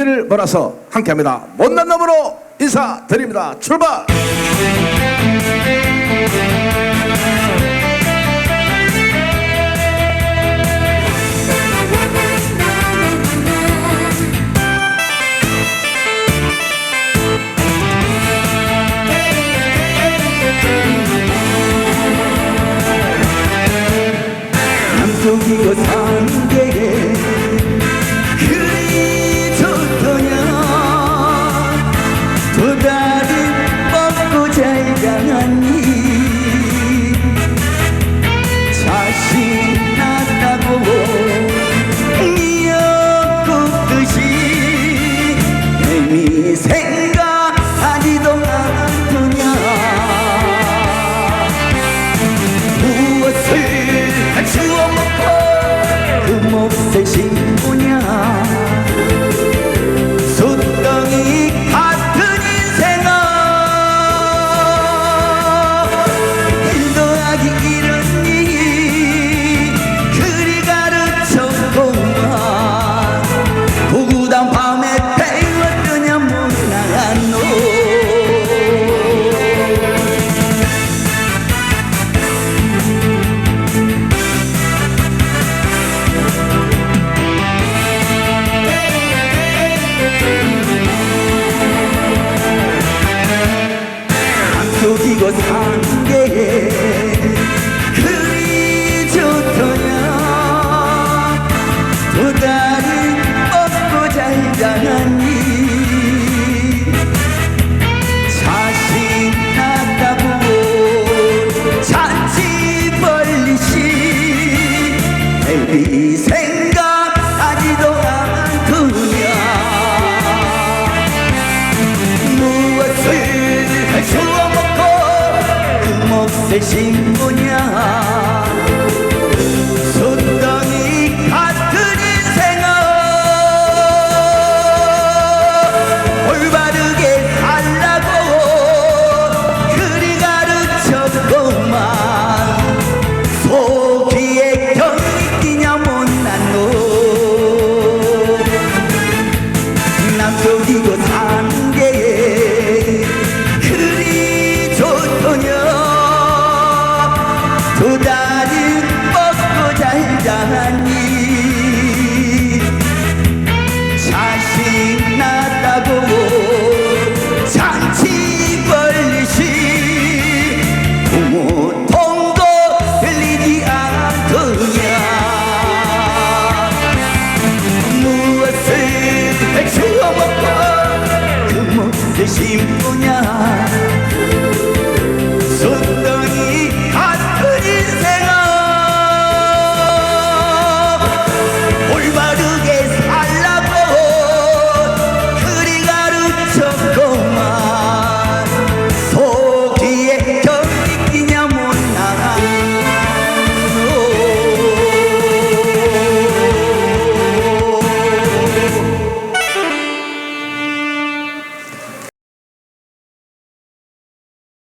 기회를 몰아서 함께합니다. 못난 놈으로 인사드립니다. 출발! 남쪽이고 산 생각하지도 않더냐 무엇을 주워 먹고 그 몫을 신 속이고 산게 그리 좋더냐? 두 다리 뻗고 잘 자라니 자신 났다고 잔치 벌리시 애비 생 y sin puñal. 또 다른 버스도 달다니 자식 낳다 고, 잔치 벌리시 부모 통도 들리지 않더냐. 무엇을 해치워 먹고 그 못을 심뿐